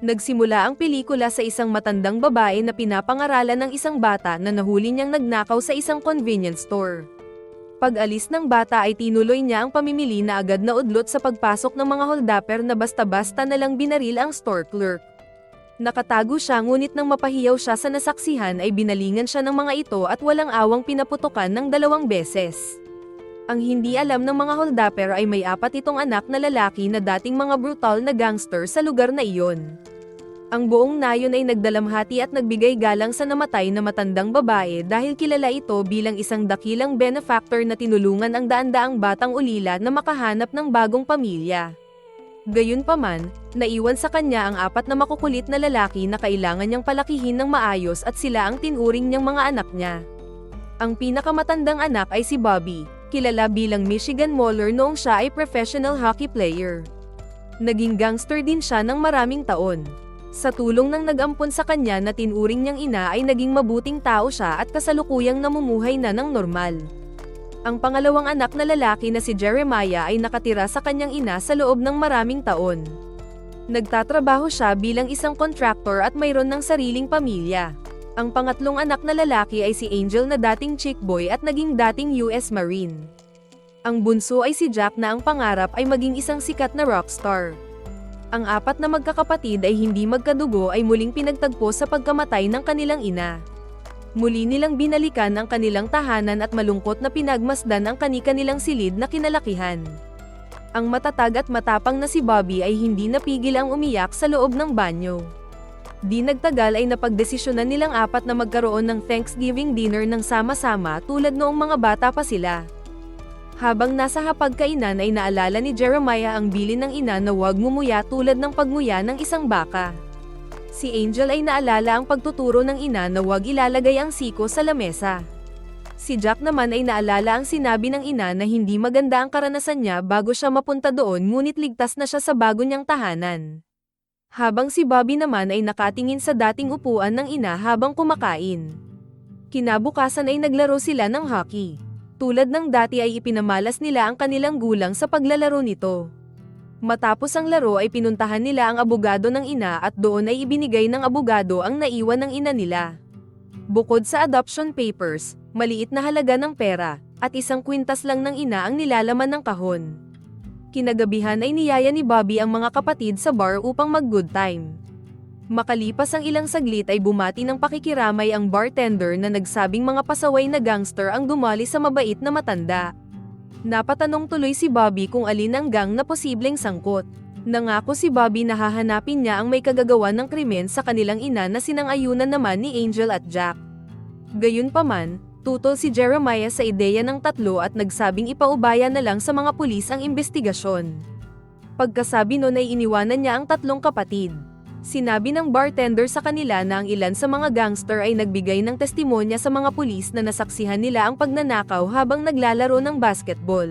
Nagsimula ang pelikula sa isang matandang babae na pinapangaralan ng isang bata na nahuli niyang nagnakaw sa isang convenience store. Pag-alis ng bata ay tinuloy niya ang pamimili na agad na udlot sa pagpasok ng mga holdapper na basta-basta na lang binaril ang store clerk. Nakatago siya ngunit nang mapahiyaw siya sa nasaksihan ay binalingan siya ng mga ito at walang awang pinaputokan ng dalawang beses. Ang hindi alam ng mga holdapper ay may apat itong anak na lalaki na dating mga brutal na gangster sa lugar na iyon. Ang buong nayon ay nagdalamhati at nagbigay galang sa namatay na matandang babae dahil kilala ito bilang isang dakilang benefactor na tinulungan ang daan-daang batang ulila na makahanap ng bagong pamilya. Gayunpaman, naiwan sa kanya ang apat na makukulit na lalaki na kailangan niyang palakihin ng maayos at sila ang tinuring niyang mga anak niya. Ang pinakamatandang anak ay si Bobby, kilala bilang Michigan Mauler noong siya ay professional hockey player. Naging gangster din siya ng maraming taon. Sa tulong ng nag-ampon sa kanya na tinuring niyang ina ay naging mabuting tao siya at kasalukuyang namumuhay na ng normal. Ang pangalawang anak na lalaki na si Jeremiah ay nakatira sa kanyang ina sa loob ng maraming taon. Nagtatrabaho siya bilang isang contractor at mayroon ng sariling pamilya. Ang pangatlong anak na lalaki ay si Angel na dating chick boy at naging dating US Marine. Ang bunso ay si Jack na ang pangarap ay maging isang sikat na rockstar. Ang apat na magkakapatid ay hindi magkadugo ay muling pinagtagpo sa pagkamatay ng kanilang ina. Muli nilang binalikan ang kanilang tahanan at malungkot na pinagmasdan ang kani-kanilang silid na kinalakihan. Ang matatag at matapang na si Bobby ay hindi napigil ang umiyak sa loob ng banyo. Di nagtagal ay napagdesisyonan nilang apat na magkaroon ng Thanksgiving dinner ng sama-sama tulad noong mga bata pa sila. Habang nasa hapagkainan ay naalala ni Jeremiah ang bilin ng ina na huwag ngumuya tulad ng pagmuya ng isang baka. Si Angel ay naalala ang pagtuturo ng ina na huwag ilalagay ang siko sa lamesa. Si Jack naman ay naalala ang sinabi ng ina na hindi maganda ang karanasan niya bago siya mapunta doon ngunit ligtas na siya sa bago niyang tahanan. Habang si Bobby naman ay nakatingin sa dating upuan ng ina habang kumakain. Kinabukasan ay naglaro sila ng hockey. Tulad ng dati ay ipinamalas nila ang kanilang gulang sa paglalaro nito. Matapos ang laro ay pinuntahan nila ang abogado ng ina at doon ay ibinigay ng abogado ang naiwan ng ina nila. Bukod sa adoption papers, maliit na halaga ng pera, at isang kwintas lang ng ina ang nilalaman ng kahon. Kinagabihan ay niyaya ni Bobby ang mga kapatid sa bar upang mag-good time. Makalipas ang ilang saglit ay bumati ng pakikiramay ang bartender na nagsabing mga pasaway na gangster ang dumali sa mabait na matanda. Napatanong tuloy si Bobby kung alin ang gang na posibleng sangkot. Nangako si Bobby na hahanapin niya ang may kagagawan ng krimen sa kanilang ina na sinang-ayunan naman ni Angel at Jack. Gayunpaman, tutol si Jeremiah sa ideya ng tatlo at nagsabing ipaubaya na lang sa mga pulis ang investigasyon. Pagkasabi nun ay iniwanan niya ang tatlong kapatid. Sinabi ng bartender sa kanila na ang ilan sa mga gangster ay nagbigay ng testimonya sa mga pulis na nasaksihan nila ang pagnanakaw habang naglalaro ng basketball.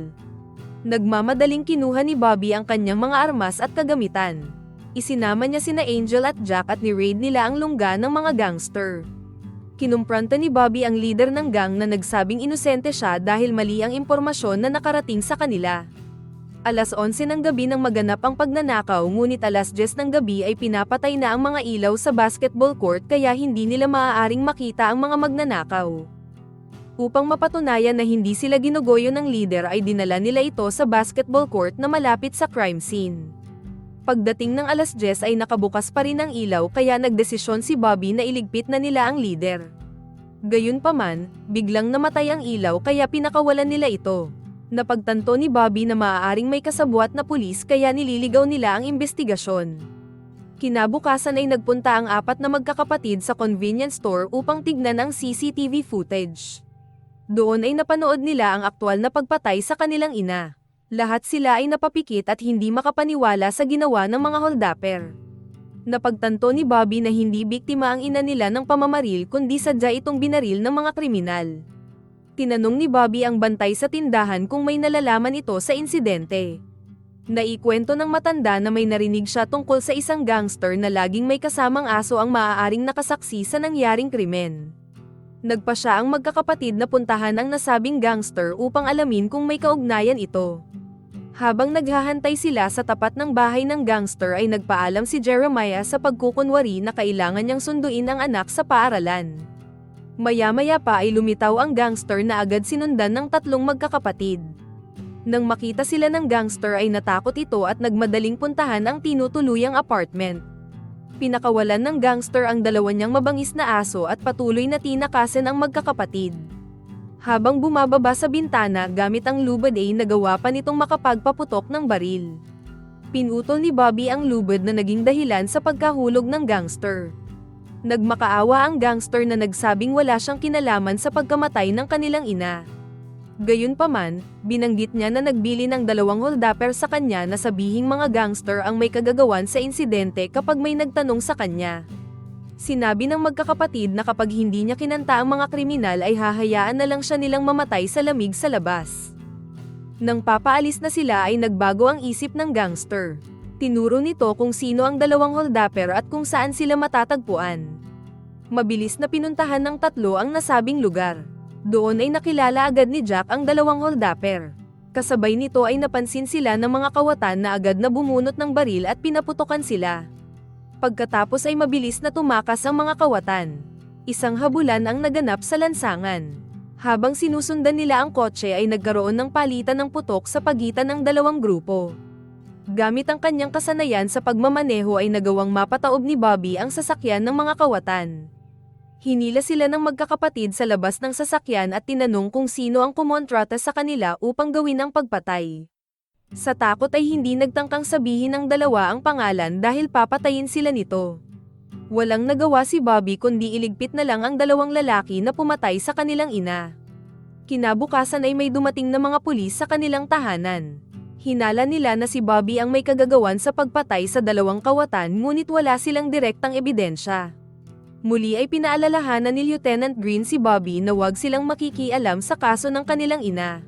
Nagmamadaling kinuha ni Bobby ang kanyang mga armas at kagamitan. Isinama niya sina Angel at Jack at ni-raid nila ang lungga ng mga gangster. Kinumpranta ni Bobby ang leader ng gang na nagsabing inosente siya dahil mali ang impormasyon na nakarating sa kanila. Alas 11 ng gabi nang maganap ang pagnanakaw ngunit alas 10 ng gabi ay pinapatay na ang mga ilaw sa basketball court kaya hindi nila maaaring makita ang mga magnanakaw. Upang mapatunayan na hindi sila ginugoyo ng leader ay dinala nila ito sa basketball court na malapit sa crime scene. Pagdating ng alas 10 ay nakabukas pa rin ang ilaw kaya nagdesisyon si Bobby na iligpit na nila ang leader. Gayunpaman, biglang namatay ang ilaw kaya pinakawalan nila ito. Napagtanto ni Bobby na maaaring may kasabwat na pulis kaya nililigaw nila ang investigasyon. Kinabukasan ay nagpunta ang apat na magkakapatid sa convenience store upang tignan ang CCTV footage. Doon ay napanood nila ang aktwal na pagpatay sa kanilang ina. Lahat sila ay napapikit at hindi makapaniwala sa ginawa ng mga holdapper. Napagtanto ni Bobby na hindi biktima ang ina nila ng pamamaril kundi sadya itong binaril ng mga kriminal tinanong ni Bobby ang bantay sa tindahan kung may nalalaman ito sa insidente. Naikwento ng matanda na may narinig siya tungkol sa isang gangster na laging may kasamang aso ang maaaring nakasaksi sa nangyaring krimen. Nagpa siya ang magkakapatid na puntahan ang nasabing gangster upang alamin kung may kaugnayan ito. Habang naghahantay sila sa tapat ng bahay ng gangster ay nagpaalam si Jeremiah sa pagkukunwari na kailangan niyang sunduin ang anak sa paaralan. Maya-maya pa ay lumitaw ang gangster na agad sinundan ng tatlong magkakapatid. Nang makita sila ng gangster ay natakot ito at nagmadaling puntahan ang tinutuluyang apartment. Pinakawalan ng gangster ang dalawa niyang mabangis na aso at patuloy na tinakasan ang magkakapatid. Habang bumababa sa bintana gamit ang lubad ay nagawa pa nitong makapagpaputok ng baril. Pinutol ni Bobby ang lubad na naging dahilan sa pagkahulog ng gangster. Nagmakaawa ang gangster na nagsabing wala siyang kinalaman sa pagkamatay ng kanilang ina. Gayunpaman, binanggit niya na nagbili ng dalawang holdapper sa kanya na sabihing mga gangster ang may kagagawan sa insidente kapag may nagtanong sa kanya. Sinabi ng magkakapatid na kapag hindi niya kinanta ang mga kriminal ay hahayaan na lang siya nilang mamatay sa lamig sa labas. Nang papaalis na sila ay nagbago ang isip ng gangster. Tinuro nito kung sino ang dalawang holdapper at kung saan sila matatagpuan. Mabilis na pinuntahan ng tatlo ang nasabing lugar. Doon ay nakilala agad ni Jack ang dalawang holdapper. Kasabay nito ay napansin sila ng mga kawatan na agad na bumunot ng baril at pinaputokan sila. Pagkatapos ay mabilis na tumakas ang mga kawatan. Isang habulan ang naganap sa lansangan. Habang sinusundan nila ang kotse ay nagkaroon ng palitan ng putok sa pagitan ng dalawang grupo. Gamit ang kanyang kasanayan sa pagmamaneho ay nagawang mapataob ni Bobby ang sasakyan ng mga kawatan. Hinila sila ng magkakapatid sa labas ng sasakyan at tinanong kung sino ang kumontrata sa kanila upang gawin ang pagpatay. Sa takot ay hindi nagtangkang sabihin ng dalawa ang pangalan dahil papatayin sila nito. Walang nagawa si Bobby kundi iligpit na lang ang dalawang lalaki na pumatay sa kanilang ina. Kinabukasan ay may dumating na mga pulis sa kanilang tahanan. Hinala nila na si Bobby ang may kagagawan sa pagpatay sa dalawang kawatan ngunit wala silang direktang ebidensya. Muli ay pinaalalahanan ni Lieutenant Green si Bobby na huwag silang makikialam sa kaso ng kanilang ina.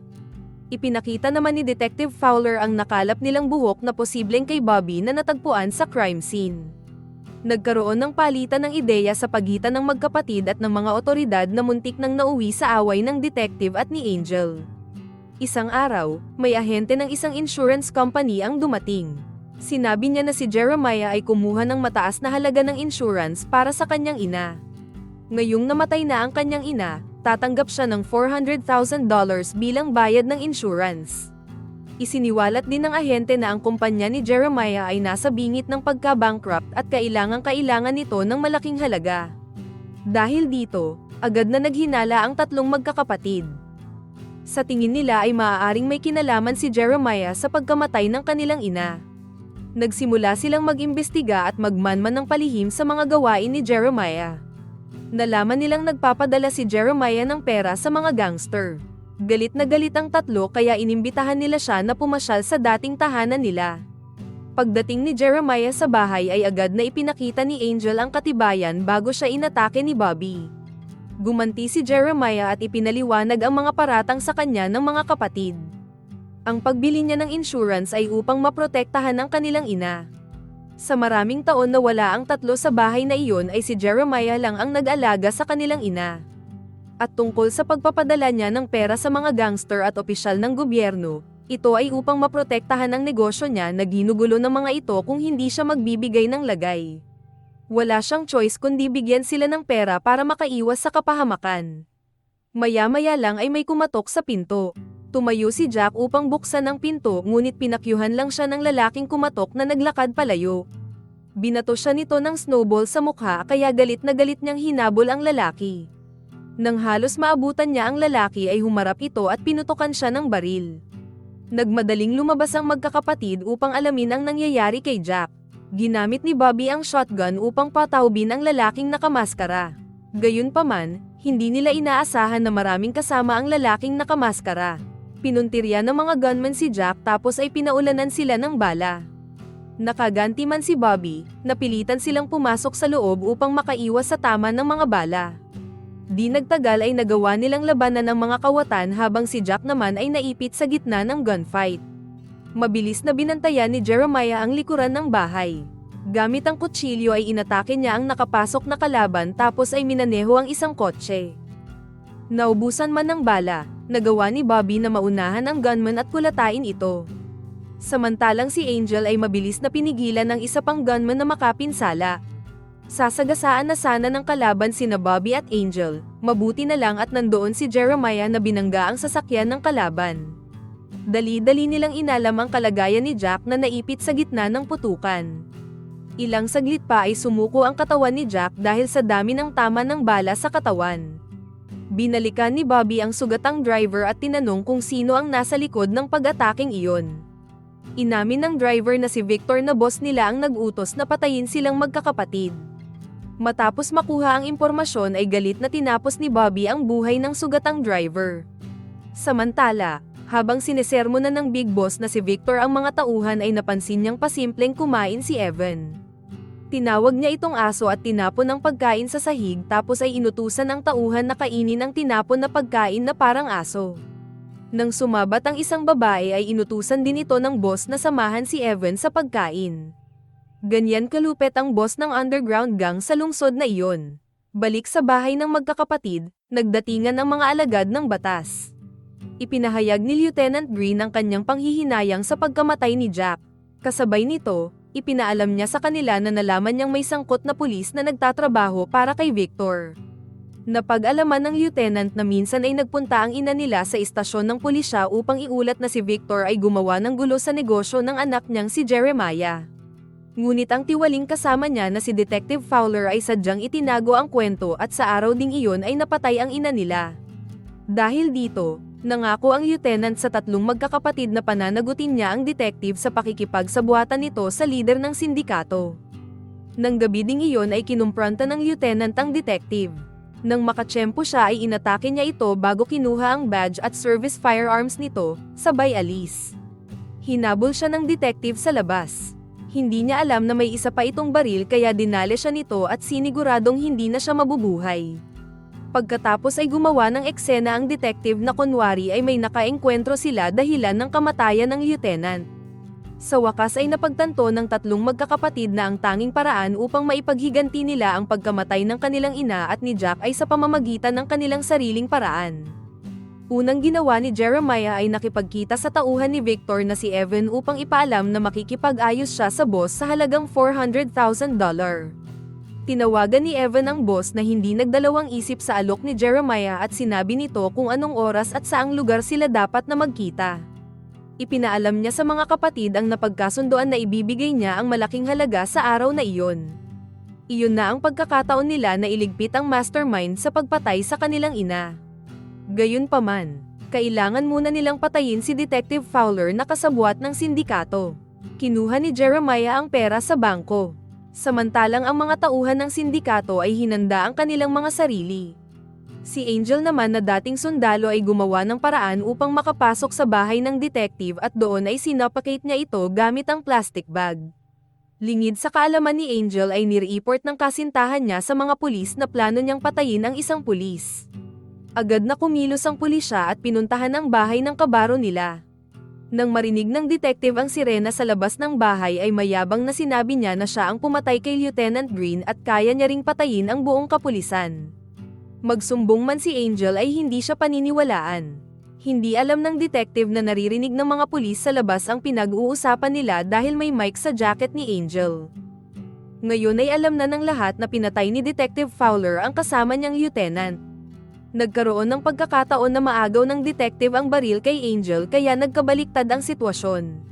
Ipinakita naman ni Detective Fowler ang nakalap nilang buhok na posibleng kay Bobby na natagpuan sa crime scene. Nagkaroon ng palitan ng ideya sa pagitan ng magkapatid at ng mga otoridad na muntik nang nauwi sa away ng detective at ni Angel. Isang araw, may ahente ng isang insurance company ang dumating. Sinabi niya na si Jeremiah ay kumuha ng mataas na halaga ng insurance para sa kanyang ina. Ngayong namatay na ang kanyang ina, tatanggap siya ng $400,000 bilang bayad ng insurance. Isiniwalat din ng ahente na ang kumpanya ni Jeremiah ay nasa bingit ng pagka-bankrupt at kailangang-kailangan nito ng malaking halaga. Dahil dito, agad na naghinala ang tatlong magkakapatid. Sa tingin nila ay maaaring may kinalaman si Jeremiah sa pagkamatay ng kanilang ina. Nagsimula silang mag-imbestiga at magmanman ng palihim sa mga gawain ni Jeremiah. Nalaman nilang nagpapadala si Jeremiah ng pera sa mga gangster. Galit na galit ang tatlo kaya inimbitahan nila siya na pumasyal sa dating tahanan nila. Pagdating ni Jeremiah sa bahay ay agad na ipinakita ni Angel ang katibayan bago siya inatake ni Bobby. Gumanti si Jeremiah at ipinaliwanag ang mga paratang sa kanya ng mga kapatid. Ang pagbili niya ng insurance ay upang maprotektahan ang kanilang ina. Sa maraming taon na wala ang tatlo sa bahay na iyon ay si Jeremiah lang ang nag-alaga sa kanilang ina. At tungkol sa pagpapadala niya ng pera sa mga gangster at opisyal ng gobyerno, ito ay upang maprotektahan ang negosyo niya na ginugulo ng mga ito kung hindi siya magbibigay ng lagay. Wala siyang choice kundi bigyan sila ng pera para makaiwas sa kapahamakan. Maya-maya lang ay may kumatok sa pinto. Tumayo si Jack upang buksan ang pinto ngunit pinakyuhan lang siya ng lalaking kumatok na naglakad palayo. Binato siya nito ng snowball sa mukha kaya galit na galit niyang hinabol ang lalaki. Nang halos maabutan niya ang lalaki ay humarap ito at pinutokan siya ng baril. Nagmadaling lumabas ang magkakapatid upang alamin ang nangyayari kay Jack. Ginamit ni Bobby ang shotgun upang pataubin ang lalaking nakamaskara. Gayunpaman, hindi nila inaasahan na maraming kasama ang lalaking nakamaskara. Pinuntirya ng mga gunman si Jack tapos ay pinaulanan sila ng bala. Nakaganti man si Bobby, napilitan silang pumasok sa loob upang makaiwas sa tama ng mga bala. Di nagtagal ay nagawa nilang labanan ng mga kawatan habang si Jack naman ay naipit sa gitna ng gunfight. Mabilis na binantayan ni Jeremiah ang likuran ng bahay. Gamit ang kutsilyo ay inatake niya ang nakapasok na kalaban tapos ay minaneho ang isang kotse. Naubusan man ng bala, nagawa ni Bobby na maunahan ang gunman at kulatain ito. Samantalang si Angel ay mabilis na pinigilan ng isa pang gunman na makapinsala. Sasagasaan na sana ng kalaban sina Bobby at Angel, mabuti na lang at nandoon si Jeremiah na binangga ang sasakyan ng kalaban. Dali-dali nilang inalam ang kalagayan ni Jack na naipit sa gitna ng putukan. Ilang saglit pa ay sumuko ang katawan ni Jack dahil sa dami ng tama ng bala sa katawan. Binalikan ni Bobby ang sugatang driver at tinanong kung sino ang nasa likod ng pag-ataking iyon. Inamin ng driver na si Victor na boss nila ang nag-utos na patayin silang magkakapatid. Matapos makuha ang impormasyon ay galit na tinapos ni Bobby ang buhay ng sugatang driver. Samantala, habang sinesermo na ng big boss na si Victor ang mga tauhan ay napansin niyang pasimpleng kumain si Evan. Tinawag niya itong aso at tinapon ang pagkain sa sahig tapos ay inutusan ang tauhan na kainin ang tinapon na pagkain na parang aso. Nang sumabat ang isang babae ay inutusan din ito ng boss na samahan si Evan sa pagkain. Ganyan kalupet ang boss ng underground gang sa lungsod na iyon. Balik sa bahay ng magkakapatid, nagdatingan ang mga alagad ng batas. Ipinahayag ni Lieutenant Green ang kanyang panghihinayang sa pagkamatay ni Jack. Kasabay nito, ipinaalam niya sa kanila na nalaman niyang may sangkot na pulis na nagtatrabaho para kay Victor. Napag-alaman ng lieutenant na minsan ay nagpunta ang ina nila sa istasyon ng pulisya upang iulat na si Victor ay gumawa ng gulo sa negosyo ng anak niyang si Jeremiah. Ngunit ang tiwaling kasama niya na si Detective Fowler ay sadyang itinago ang kwento at sa araw ding iyon ay napatay ang ina nila. Dahil dito, nangako ang lieutenant sa tatlong magkakapatid na pananagutin niya ang detective sa pakikipagsabuatan nito sa lider ng sindikato. Nang gabi ding iyon ay kinumpranta ng lieutenant ang detective. Nang makatsyempo siya ay inatake niya ito bago kinuha ang badge at service firearms nito, sabay alis. Hinabol siya ng detective sa labas. Hindi niya alam na may isa pa itong baril kaya dinali siya nito at siniguradong hindi na siya mabubuhay. Pagkatapos ay gumawa ng eksena ang detective na kunwari ay may nakaengkwentro sila dahilan ng kamatayan ng lieutenant. Sa wakas ay napagtanto ng tatlong magkakapatid na ang tanging paraan upang maipaghiganti nila ang pagkamatay ng kanilang ina at ni Jack ay sa pamamagitan ng kanilang sariling paraan. Unang ginawa ni Jeremiah ay nakipagkita sa tauhan ni Victor na si Evan upang ipaalam na makikipag-ayos siya sa boss sa halagang $400,000. Tinawagan ni Evan ang boss na hindi nagdalawang isip sa alok ni Jeremiah at sinabi nito kung anong oras at saang lugar sila dapat na magkita. Ipinaalam niya sa mga kapatid ang napagkasundoan na ibibigay niya ang malaking halaga sa araw na iyon. Iyon na ang pagkakataon nila na iligpit ang mastermind sa pagpatay sa kanilang ina. Gayunpaman, kailangan muna nilang patayin si Detective Fowler na kasabwat ng sindikato. Kinuha ni Jeremiah ang pera sa bangko. Samantalang ang mga tauhan ng sindikato ay hinanda ang kanilang mga sarili. Si Angel naman na dating sundalo ay gumawa ng paraan upang makapasok sa bahay ng detective at doon ay sinapakate niya ito gamit ang plastic bag. Lingid sa kaalaman ni Angel ay nireport ng kasintahan niya sa mga pulis na plano niyang patayin ang isang pulis. Agad na kumilos ang pulisya at pinuntahan ang bahay ng kabaro nila. Nang marinig ng detective ang sirena sa labas ng bahay ay mayabang na sinabi niya na siya ang pumatay kay Lieutenant Green at kaya niya ring patayin ang buong kapulisan. Magsumbong man si Angel ay hindi siya paniniwalaan. Hindi alam ng detective na naririnig ng mga pulis sa labas ang pinag-uusapan nila dahil may mic sa jacket ni Angel. Ngayon ay alam na ng lahat na pinatay ni Detective Fowler ang kasama niyang lieutenant. Nagkaroon ng pagkakataon na maagaw ng detective ang baril kay Angel kaya nagkabaliktad ang sitwasyon.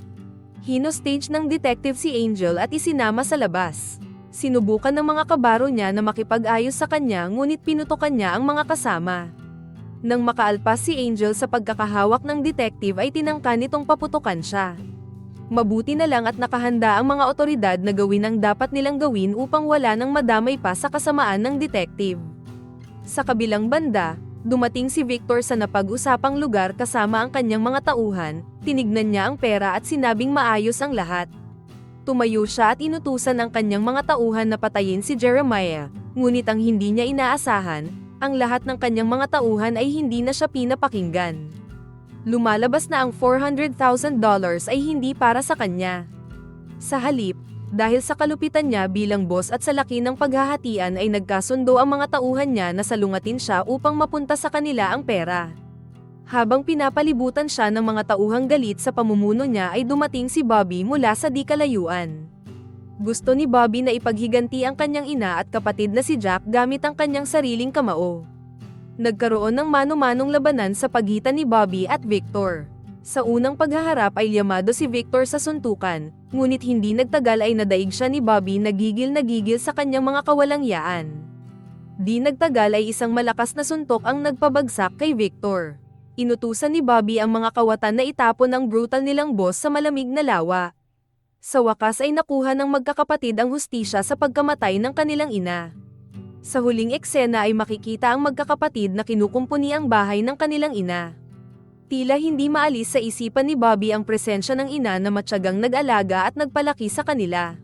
Hino-stage ng detective si Angel at isinama sa labas. Sinubukan ng mga kabaro niya na makipag-ayos sa kanya ngunit pinutokan niya ang mga kasama. Nang makaalpas si Angel sa pagkakahawak ng detective ay tinangka nitong paputukan siya. Mabuti na lang at nakahanda ang mga otoridad na gawin ang dapat nilang gawin upang wala nang madamay pa sa kasamaan ng detective. Sa kabilang banda, dumating si Victor sa napag-usapang lugar kasama ang kanyang mga tauhan, tinignan niya ang pera at sinabing maayos ang lahat. Tumayo siya at inutusan ang kanyang mga tauhan na patayin si Jeremiah, ngunit ang hindi niya inaasahan, ang lahat ng kanyang mga tauhan ay hindi na siya pinapakinggan. Lumalabas na ang $400,000 ay hindi para sa kanya. Sa halip, dahil sa kalupitan niya bilang boss at sa laki ng paghahatian ay nagkasundo ang mga tauhan niya na salungatin siya upang mapunta sa kanila ang pera. Habang pinapalibutan siya ng mga tauhang galit sa pamumuno niya ay dumating si Bobby mula sa di kalayuan. Gusto ni Bobby na ipaghiganti ang kanyang ina at kapatid na si Jack gamit ang kanyang sariling kamao. Nagkaroon ng mano-manong labanan sa pagitan ni Bobby at Victor. Sa unang paghaharap ay yamado si Victor sa suntukan, ngunit hindi nagtagal ay nadaig siya ni Bobby na gigil na gigil sa kanyang mga kawalangyaan. Di nagtagal ay isang malakas na suntok ang nagpabagsak kay Victor. Inutusan ni Bobby ang mga kawatan na itapon ang brutal nilang boss sa malamig na lawa. Sa wakas ay nakuha ng magkakapatid ang hustisya sa pagkamatay ng kanilang ina. Sa huling eksena ay makikita ang magkakapatid na kinukumpuni ang bahay ng kanilang ina. Tila hindi maalis sa isipan ni Bobby ang presensya ng ina na matyagang nag-alaga at nagpalaki sa kanila.